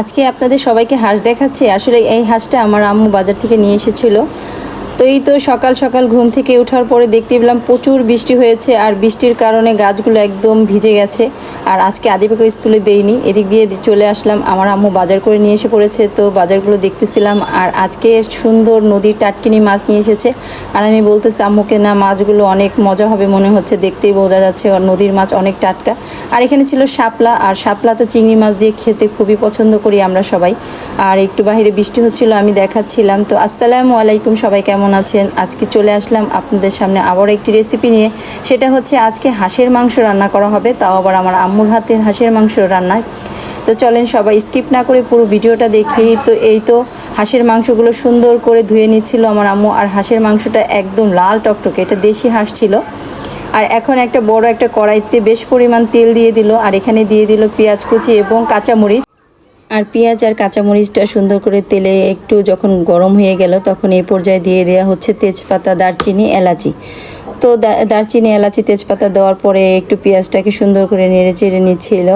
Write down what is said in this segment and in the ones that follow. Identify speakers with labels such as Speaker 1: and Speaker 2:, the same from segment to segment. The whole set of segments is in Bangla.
Speaker 1: আজকে আপনাদের সবাইকে হাঁস দেখাচ্ছে। আসলে এই হাঁসটা আমার আম্মু বাজার থেকে নিয়ে এসেছিল। তো এই তো সকাল সকাল ঘুম থেকে ওঠার পরে দেখতে পেলাম প্রচুর বৃষ্টি হয়েছে আর বৃষ্টির কারণে গাছগুলো একদম ভিজে গেছে। আর আজকে আদিবাকে স্কুলে দেইনি এদিক দিয়ে চলে আসলাম। আমার আম্মু বাজার করে নিয়ে এসে পড়েছে, তো বাজারগুলো দেখতেছিলাম। আর আজকে সুন্দর নদীর টাটকিনি মাছ নিয়ে এসেছে। আর আমি বলতেছি, আম্মুকে না, মাছগুলো অনেক মজা হবে মনে হচ্ছে, দেখতেই বোঝা যাচ্ছে আর নদীর মাছ অনেক টাটকা। আর এখানে ছিল শাপলা, আর শাপলা তো চিংড়ি মাছ দিয়ে খেতে খুবই পছন্দ করি আমরা সবাই। আর একটু বাইরে বৃষ্টি হচ্ছিল, আমি দেখাচ্ছিলাম। তো আসসালামু আলাইকুম সবাই, কেমন আছেন? আজকে চলে আসলাম আপনাদের সামনে আবার একটি রেসিপি নিয়ে। সেটা হচ্ছে আজকে হাঁসের মাংস রান্না করা হবে। তাও আবার আমার আম্মুর হাতের হাঁসের মাংস রান্না তো চলেন সবাই স্কিপ না করে পুরো ভিডিওটা দেখি। তো এই তো হাঁসের মাংসগুলো সুন্দর করে ধুয়ে নিচ্ছিল আমার আম্মু। আর হাঁসের মাংসটা একদম লাল টকটকে। এটা দেশি হাঁস ছিল। আর এখন একটা বড় একটা কড়াইতে বেশ পরিমাণ তেল দিয়ে দিল। আর এখানে দিয়ে দিল পেঁয়াজ কুচি এবং কাঁচামরিচ। আর পেঁয়াজ আর কাঁচামরিচটা সুন্দর করে তেলে একটু যখন গরম হয়ে গেল, তখন এই পর্যায়ে দিয়ে দেওয়া হচ্ছে তেজপাতা, দারচিনি, এলাচি। তো দারচিনি, এলাচি, তেজপাতা দেওয়ার পরে একটু পেঁয়াজটাকে সুন্দর করে নেড়ে চেড়ে নিচ্ছিল।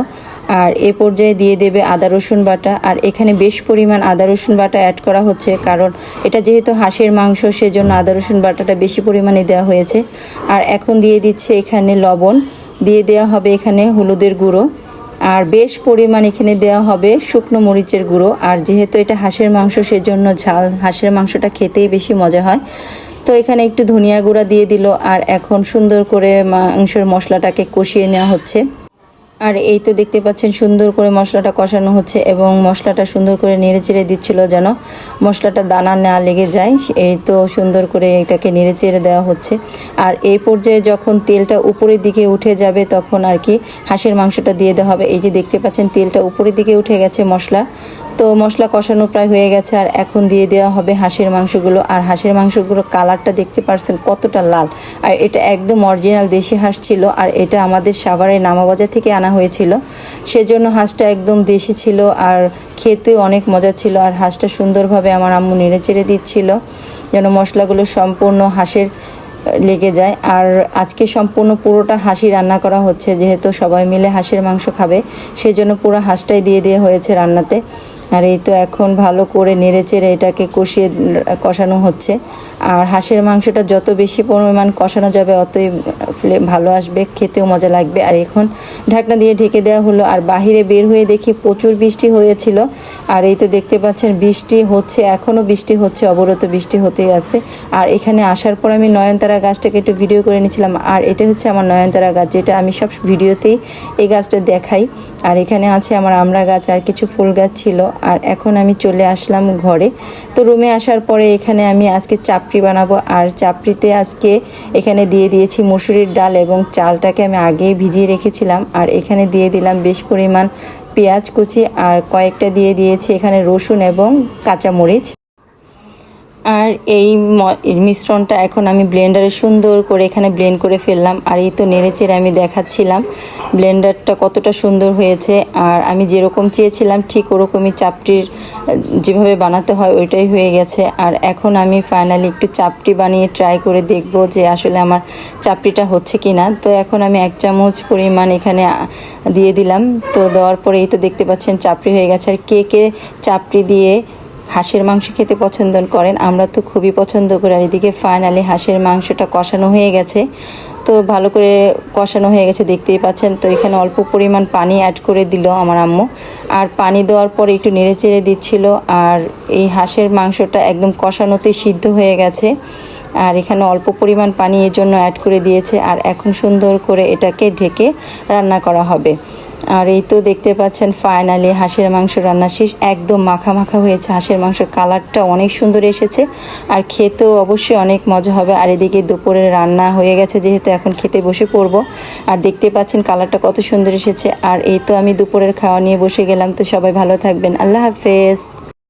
Speaker 1: আর এ পর্যায়ে দিয়ে দেবে আদা, রসুন বাটা। আর এখানে বেশ পরিমাণ আদা, রসুন বাটা অ্যাড করা হচ্ছে, কারণ এটা যেহেতু হাঁসের মাংস, সেজন্য আদা, রসুন বাটাটা বেশি পরিমাণে দেওয়া হয়েছে। আর এখন দিয়ে দিচ্ছে এখানে লবণ। দিয়ে দেওয়া হবে এখানে হলুদের গুঁড়ো। আর বেশ পরিমাণ এখানে দেওয়া হবে শুকনো মরিচের গুঁড়ো। আর যেহেতু এটা হাঁসের মাংস, সেজন্য ঝাল। হাঁসের মাংসটা খেতেই বেশি মজা হয়। তো এখানে একটু ধনিয়া গুঁড়া দিয়ে দিল। আর এখন সুন্দর করে মাংসের মশলাটাকে কষিয়ে নেওয়া হচ্ছে। আর এই তো দেখতে পাচ্ছেন সুন্দর করে মশলাটা কষানো হচ্ছে এবং মশলাটা সুন্দর করে নেড়ে চেড়ে দিচ্ছিল যেন মশলাটা দানা না লেগে যায়। এই তো সুন্দর করে এটাকে নেড়ে চেড়ে দেওয়া হচ্ছে। আর এই পর্যায়ে যখন তেলটা উপরের দিকে উঠে যাবে তখন আর কি হাঁসের মাংসটা দিয়ে দেওয়া হবে। এই যে দেখতে পাচ্ছেন তেলটা উপরের দিকে উঠে গেছে মশলা। তো মশলা কষানো প্রায় হয়ে গেছে, আর এখন দিয়ে দেওয়া হবে হাঁসের মাংসগুলো। আর হাঁসের মাংসগুলো কালারটা দেখতে পারছেন কতটা লাল। আর এটা একদম অরিজিনাল দেশি হাঁস ছিল, আর এটা আমাদের সাভারের নামাবাজার থেকে আনা হয়েছিল। সেজন্য হাঁসটা একদম দেশি ছিল, আর খেতে অনেক মজা ছিল। আর হাঁসটা সুন্দরভাবে আমার আম্মু নেড়ে চেড়ে দিচ্ছিল, যেন মশলাগুলো সম্পূর্ণ হাঁসের লেগে যায়। আর আজকে সম্পূর্ণ পুরোটা হাঁসি রান্না করা হচ্ছে, যেহেতু সবাই মিলে হাঁসের মাংস খাবে, সেজন্য পুরো হাঁসটাই দিয়ে দেওয়া হয়েছে রান্নাতে। আর এই তো এখন ভালো করে নেড়ে চেড়ে এটাকে কষিয়ে কষানো হচ্ছে। আর হাঁসের মাংসটা যত বেশি পরিমাণ কষানো যাবে, অতই ভালো আসবে, খেতেও মজা লাগবে। আর এখন ঢাকনা দিয়ে ঢেকে দেওয়া হলো, আর বাহিরে বের হয়ে দেখি প্রচুর বৃষ্টি হয়েছিল। আর এই তো দেখতে পাচ্ছেন, বৃষ্টি হচ্ছে, এখনও বৃষ্টি হচ্ছে অবরত বৃষ্টি হতেই আছে। আর এখানে আসার পর আমি নয়নতারা গাছটাকে একটু ভিডিও করে নিয়েছিলাম। আর এটা হচ্ছে আমার নয়নতারা গাছ, যেটা আমি সব ভিডিওতেই এই গাছটা দেখাই। আর এখানে আছে আমার আমড়া গাছ, আর কিছু ফুল গাছ ছিল। আর এখন আমি চলে আসলাম ঘরে। তো রুমে আসার পরে এখানে আমি আজকে চাপড়ি বানাবো। আর চাপড়িতে আজকে এখানে দিয়ে দিয়েছি মুসুরির ডাল এবং চালটাকে আমি আগেই ভিজিয়ে রেখেছিলাম। আর এখানে দিয়ে দিলাম বেশ পরিমাণ পেঁয়াজ কুচি আর কয়েকটা দিয়ে দিয়েছি এখানে রসুন এবং কাঁচামরিচ। আর এই মিশ্রণটা এখন আমি ব্লেন্ডারে সুন্দর করে এখানে ব্লেন্ড করে ফেললাম। আর এই তো নেড়েচেড়ে আমি দেখাচ্ছিলাম। ব্লেন্ডারটা কতটা সুন্দর হয়েছে। আর আমি যেরকম চেয়েছিলাম, ঠিক ওরকমই চাপটির, যেভাবে বানাতে হয় ওইটাই হয়ে গেছে। আর এখন আমি ফাইনালি একটু চাপটি বানিয়ে ট্রাই করে দেখব যে আসলে আমার চাপটিটা হচ্ছে কি না তো এখন আমি এক চামচ পরিমাণ এখানে দিয়ে দিলাম। তো দেওয়ার পরে এই তো দেখতে পাচ্ছেন চাপড়ি হয়ে গেছে। আর কে কে চাপড়ি দিয়ে হাঁসের মাংস খেতে পছন্দ করেন। আমরা তো খুবই পছন্দ করি। আর এদিকে ফাইনালি হাঁসের মাংসটা কষানো হয়ে গেছে। তো ভালো করে কষানো হয়ে গেছে, দেখতেই পাচ্ছেন। তো এখানে অল্প পরিমাণ পানি অ্যাড করে দিল আমার আম্মু। আর পানি দেওয়ার পর একটু নেড়ে চেড়ে দিচ্ছিল। আর এই হাঁসের মাংসটা একদম কষানোতে সিদ্ধ হয়ে গেছে। আর এখানে অল্প পরিমাণ পানি এর জন্য অ্যাড করে দিয়েছে। আর এখন সুন্দর করে এটাকে ঢেকে রান্না করা হবে। আর এই তো দেখতে পাচ্ছেন ফাইনালি হাঁসের মাংস রান্না শেষ। একদম মাখা মাখা হয়েছে হাঁসের মাংসের কালারটা অনেক সুন্দর এসেছে। আর খেতেও অবশ্যই অনেক মজা হবে। আর এদিকে দুপুরের রান্না হয়ে গেছে, যেহেতু এখন খেতে বসে পড়ব। আর দেখতে পাচ্ছেন কালারটা কত সুন্দর এসেছে। আর এই তো আমি দুপুরের খাওয়া নিয়ে বসে গেলাম। তো সবাই ভালো থাকবেন। আল্লাহ হাফেজ।